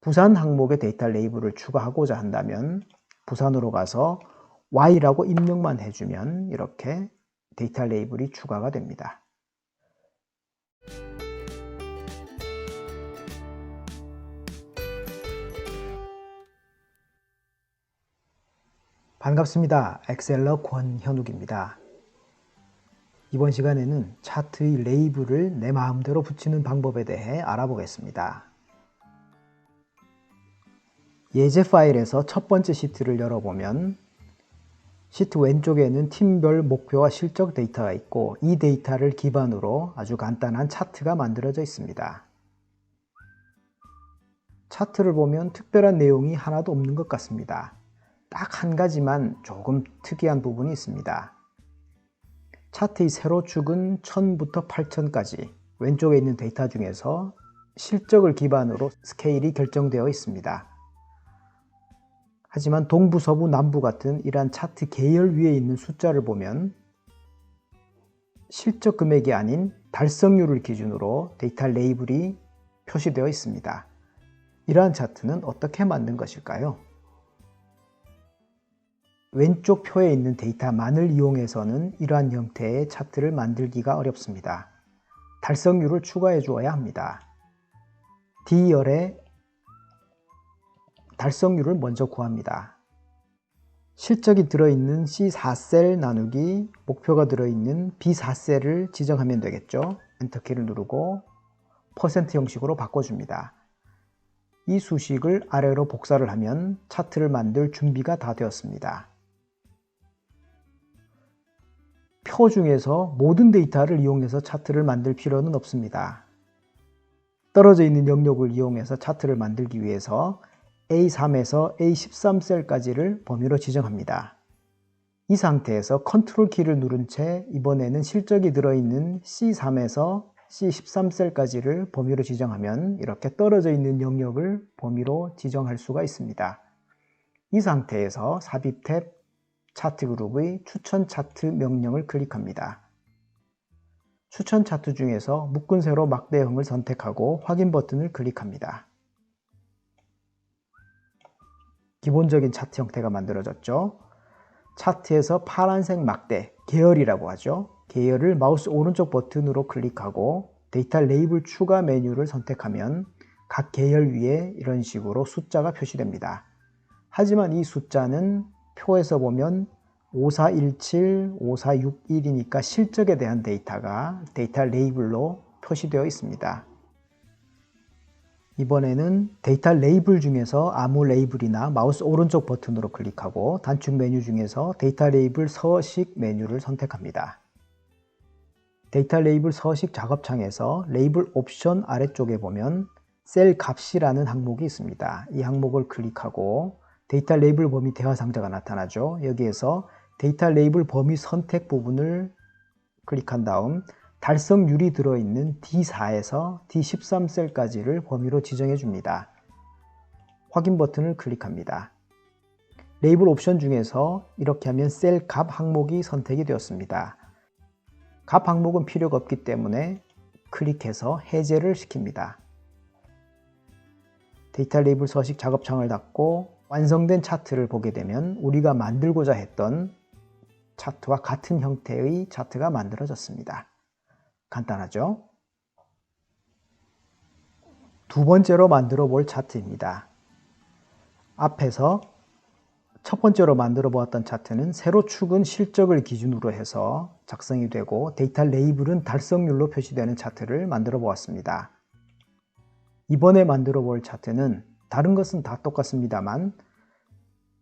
부산 항목의 데이터 레이블을 추가하고자 한다면 부산으로 가서 Y라고 입력만 해주면 이렇게 데이터 레이블이 추가가 됩니다. 반갑습니다. 엑셀러 권현욱입니다. 이번 시간에는 차트의 레이블을 내 마음대로 붙이는 방법에 대해 알아보겠습니다. 예제 파일에서 첫 번째 시트를 열어보면 시트 왼쪽에는 팀별 목표와 실적 데이터가 있고 이 데이터를 기반으로 아주 간단한 차트가 만들어져 있습니다. 차트를 보면 특별한 내용이 하나도 없는 것 같습니다. 딱 한 가지만 조금 특이한 부분이 있습니다. 차트의 세로축은 1000부터 8000까지 왼쪽에 있는 데이터 중에서 실적을 기반으로 스케일이 결정되어 있습니다. 하지만 동부, 서부, 남부 같은 이러한 차트 계열 위에 있는 숫자를 보면 실적 금액이 아닌 달성률을 기준으로 데이터 레이블이 표시되어 있습니다. 이러한 차트는 어떻게 만든 것일까요? 왼쪽 표에 있는 데이터만을 이용해서는 이러한 형태의 차트를 만들기가 어렵습니다. 달성률을 추가해 주어야 합니다. D열의 달성률을 먼저 구합니다. 실적이 들어있는 C4셀 나누기 목표가 들어있는 B4셀을 지정하면 되겠죠. 엔터키를 누르고 퍼센트 형식으로 바꿔줍니다. 이 수식을 아래로 복사를 하면 차트를 만들 준비가 다 되었습니다. 표 중에서 모든 데이터를 이용해서 차트를 만들 필요는 없습니다. 떨어져 있는 영역을 이용해서 차트를 만들기 위해서 A3에서 A13셀까지를 범위로 지정합니다. 이 상태에서 컨트롤 키를 누른 채 이번에는 실적이 들어있는 C3에서 C13셀까지를 범위로 지정하면 이렇게 떨어져 있는 영역을 범위로 지정할 수가 있습니다. 이 상태에서 삽입 탭 차트 그룹의 추천 차트 명령을 클릭합니다. 추천 차트 중에서 묶은 세로 막대형을 선택하고 확인 버튼을 클릭합니다. 기본적인 차트 형태가 만들어졌죠. 차트에서 파란색 막대, 계열이라고 하죠. 계열을 마우스 오른쪽 버튼으로 클릭하고 데이터 레이블 추가 메뉴를 선택하면 각 계열 위에 이런 식으로 숫자가 표시됩니다. 하지만 이 숫자는 표에서 보면 5417, 5461이니까 실적에 대한 데이터가 데이터 레이블로 표시되어 있습니다. 이번에는 데이터 레이블 중에서 아무 레이블이나 마우스 오른쪽 버튼으로 클릭하고 단축 메뉴 중에서 데이터 레이블 서식 메뉴를 선택합니다. 데이터 레이블 서식 작업창에서 레이블 옵션 아래쪽에 보면 셀 값이라는 항목이 있습니다. 이 항목을 클릭하고 데이터 레이블 범위 대화 상자가 나타나죠. 여기에서 데이터 레이블 범위 선택 부분을 클릭한 다음 달성률이 들어있는 D4에서 D13셀까지를 범위로 지정해 줍니다. 확인 버튼을 클릭합니다. 레이블 옵션 중에서 이렇게 하면 셀 값 항목이 선택이 되었습니다. 값 항목은 필요가 없기 때문에 클릭해서 해제를 시킵니다. 데이터 레이블 서식 작업창을 닫고 완성된 차트를 보게 되면 우리가 만들고자 했던 차트와 같은 형태의 차트가 만들어졌습니다. 간단하죠? 두 번째로 만들어 볼 차트입니다. 앞에서 첫 번째로 만들어 보았던 차트는 세로 축은 실적을 기준으로 해서 작성이 되고 데이터 레이블은 달성률로 표시되는 차트를 만들어 보았습니다. 이번에 만들어 볼 차트는 다른 것은 다 똑같습니다만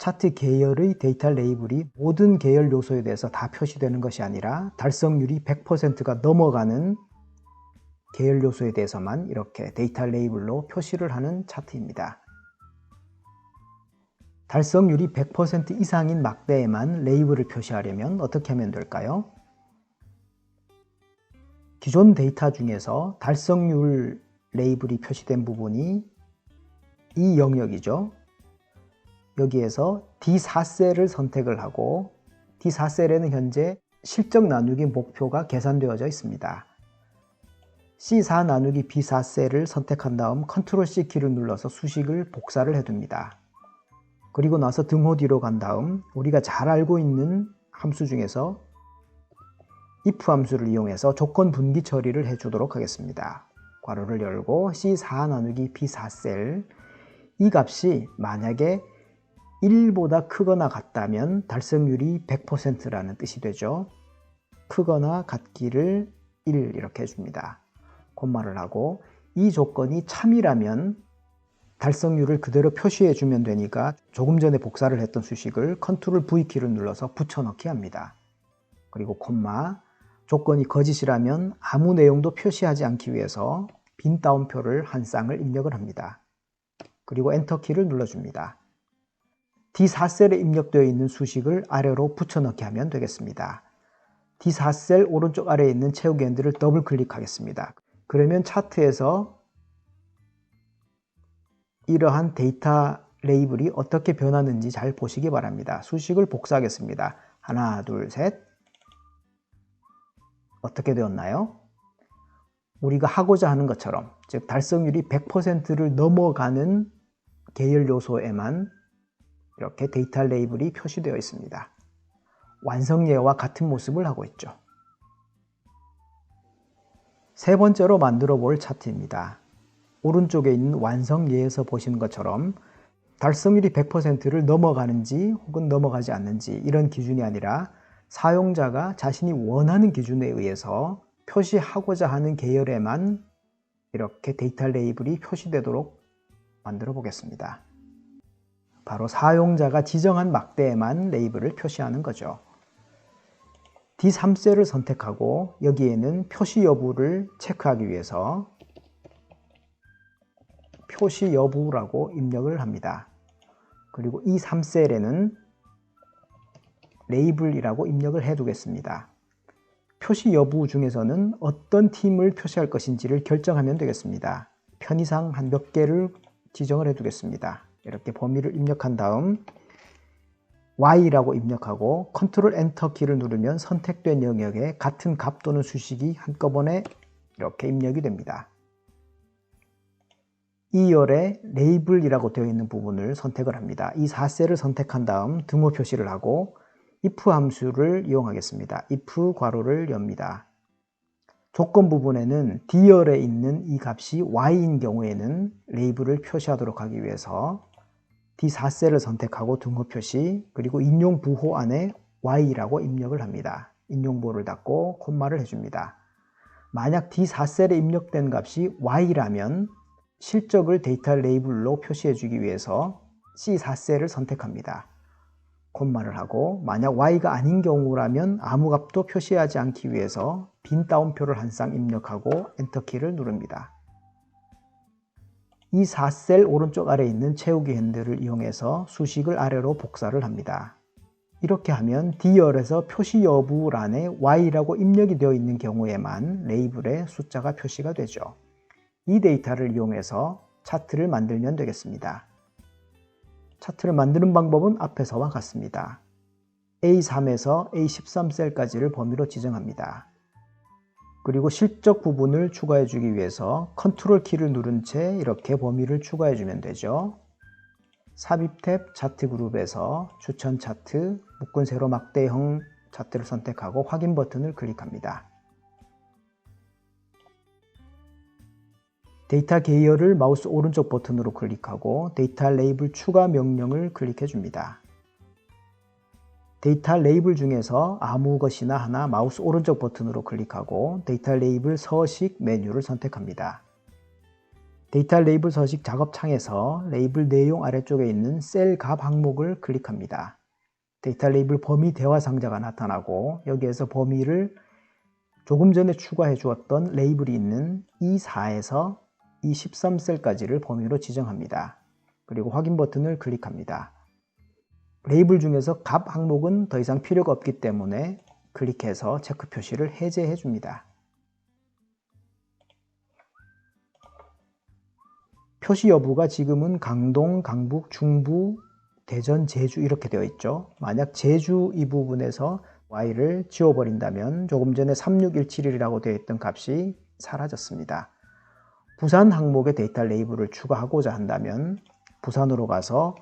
차트 계열의 데이터 레이블이 모든 계열 요소에 대해서 다 표시되는 것이 아니라 달성률이 100%가 넘어가는 계열 요소에 대해서만 이렇게 데이터 레이블로 표시를 하는 차트입니다. 달성률이 100% 이상인 막대에만 레이블을 표시하려면 어떻게 하면 될까요? 기존 데이터 중에서 달성률 레이블이 표시된 부분이 이 영역이죠. 여기에서 D4셀을 선택을 하고 D4셀에는 현재 실적 나누기 목표가 계산되어져 있습니다. C4 나누기 B4 셀을 선택한 다음 컨트롤 C 키를 눌러서 수식을 복사를 해둡니다. 그리고 나서 등호 뒤로 간 다음 우리가 잘 알고 있는 함수 중에서 if 함수를 이용해서 조건 분기 처리를 해주도록 하겠습니다. 괄호를 열고 C4 나누기 B4 셀 이 값이 만약에 1보다 크거나 같다면 달성률이 100%라는 뜻이 되죠. 크거나 같기를 1 이렇게 해줍니다. 콤마를 하고 이 조건이 참이라면 달성률을 그대로 표시해 주면 되니까 조금 전에 복사를 했던 수식을 컨트롤 V키를 눌러서 붙여넣기 합니다. 그리고 콤마 조건이 거짓이라면 아무 내용도 표시하지 않기 위해서 빈 따옴표를 한 쌍을 입력을 합니다. 그리고 엔터키를 눌러줍니다. D4셀에 입력되어 있는 수식을 아래로 붙여넣기 하면 되겠습니다. D4셀 오른쪽 아래에 있는 채우기 핸들을 더블 클릭하겠습니다. 그러면 차트에서 이러한 데이터 레이블이 어떻게 변하는지 잘 보시기 바랍니다. 수식을 복사하겠습니다. 하나, 둘, 셋. 어떻게 되었나요? 우리가 하고자 하는 것처럼, 즉, 달성률이 100%를 넘어가는 계열 요소에만 이렇게 데이터 레이블이 표시되어 있습니다. 완성 예와 같은 모습을 하고 있죠. 세 번째로 만들어 볼 차트입니다. 오른쪽에 있는 완성 예에서 보시는 것처럼 달성률이 100%를 넘어가는지 혹은 넘어가지 않는지 이런 기준이 아니라 사용자가 자신이 원하는 기준에 의해서 표시하고자 하는 계열에만 이렇게 데이터 레이블이 표시되도록 만들어 보겠습니다. 바로 사용자가 지정한 막대에만 레이블을 표시하는 거죠. D3셀을 선택하고 여기에는 표시 여부를 체크하기 위해서 표시 여부라고 입력을 합니다. 그리고 이 3셀에는 레이블이라고 입력을 해 두겠습니다. 표시 여부 중에서는 어떤 팀을 표시할 것인지를 결정하면 되겠습니다. 편의상 한 몇 개를 지정을 해 두겠습니다. 이렇게 범위를 입력한 다음 Y라고 입력하고 컨트롤 엔터 키를 누르면 선택된 영역에 같은 값 또는 수식이 한꺼번에 이렇게 입력이 됩니다. 2열에 레이블이라고 되어 있는 부분을 선택을 합니다. 이 4셀을 선택한 다음 등호 표시를 하고 if 함수를 이용하겠습니다. if 괄호를 엽니다. 조건 부분에는 D열에 있는 이 값이 Y인 경우에는 레이블을 표시하도록 하기 위해서 D4셀을 선택하고 등호 표시 그리고 인용 부호 안에 Y라고 입력을 합니다. 인용부호를 닫고 콤마를 해줍니다. 만약 D4셀에 입력된 값이 Y라면 실적을 데이터 레이블로 표시해 주기 위해서 C4셀을 선택합니다. 콤마를 하고 만약 Y가 아닌 경우라면 아무 값도 표시하지 않기 위해서 빈 따옴표를 한 쌍 입력하고 엔터키를 누릅니다. 이 4셀 오른쪽 아래에 있는 채우기 핸들을 이용해서 수식을 아래로 복사를 합니다. 이렇게 하면 D열에서 표시 여부란에 Y라고 입력이 되어 있는 경우에만 레이블에 숫자가 표시가 되죠. 이 데이터를 이용해서 차트를 만들면 되겠습니다. 차트를 만드는 방법은 앞에서와 같습니다. A3에서 A13셀까지를 범위로 지정합니다. 그리고 실적 부분을 추가해 주기 위해서 컨트롤 키를 누른 채 이렇게 범위를 추가해 주면 되죠. 삽입 탭 차트 그룹에서 추천 차트, 묶은 세로 막대형 차트를 선택하고 확인 버튼을 클릭합니다. 데이터 계열을 마우스 오른쪽 버튼으로 클릭하고 데이터 레이블 추가 명령을 클릭해 줍니다. 데이터 레이블 중에서 아무 것이나 하나 마우스 오른쪽 버튼으로 클릭하고 데이터 레이블 서식 메뉴를 선택합니다. 데이터 레이블 서식 작업 창에서 레이블 내용 아래쪽에 있는 셀 값 항목을 클릭합니다. 데이터 레이블 범위 대화 상자가 나타나고 여기에서 범위를 조금 전에 추가해 주었던 레이블이 있는 E4에서 E13셀까지를 범위로 지정합니다. 그리고 확인 버튼을 클릭합니다. 레이블 중에서 값 항목은 더 이상 필요가 없기 때문에 클릭해서 체크 표시를 해제해 줍니다. 표시 여부가 지금은 강동, 강북, 중부, 대전, 제주 이렇게 되어 있죠. 만약 제주 이 부분에서 y를 지워버린다면 조금 전에 36171이라고 되어 있던 값이 사라졌습니다. 부산 항목에 데이터 레이블을 추가하고자 한다면 부산으로 가서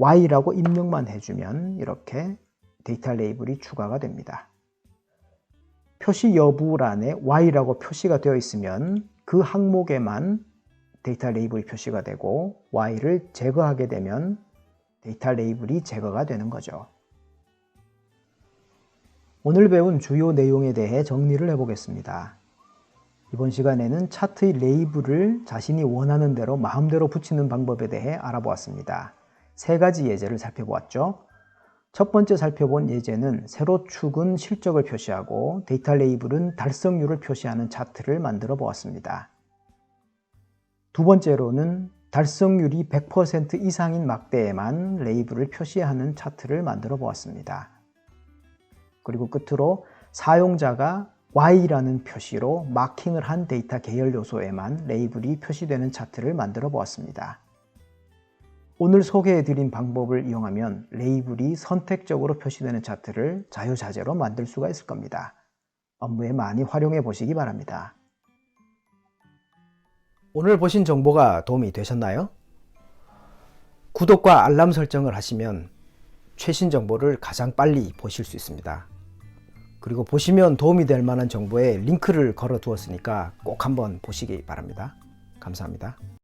Y라고 입력만 해주면 이렇게 데이터 레이블이 추가가 됩니다. 표시 여부란에 Y라고 표시가 되어 있으면 그 항목에만 데이터 레이블이 표시가 되고 Y를 제거하게 되면 데이터 레이블이 제거가 되는 거죠. 오늘 배운 주요 내용에 대해 정리를 해보겠습니다. 이번 시간에는 차트의 레이블을 자신이 원하는 대로 마음대로 붙이는 방법에 대해 알아보았습니다. 세 가지 예제를 살펴보았죠. 첫 번째 살펴본 예제는 세로 축은 실적을 표시하고 데이터 레이블은 달성률을 표시하는 차트를 만들어 보았습니다. 두 번째로는 달성률이 100% 이상인 막대에만 레이블을 표시하는 차트를 만들어 보았습니다. 그리고 끝으로 사용자가 Y라는 표시로 마킹을 한 데이터 계열 요소에만 레이블이 표시되는 차트를 만들어 보았습니다. 오늘 소개해 드린 방법을 이용하면 레이블이 선택적으로 표시되는 차트를 자유자재로 만들 수가 있을 겁니다. 업무에 많이 활용해 보시기 바랍니다. 오늘 보신 정보가 도움이 되셨나요? 구독과 알람 설정을 하시면 최신 정보를 가장 빨리 보실 수 있습니다. 그리고 보시면 도움이 될 만한 정보에 링크를 걸어 두었으니까 꼭 한번 보시기 바랍니다. 감사합니다.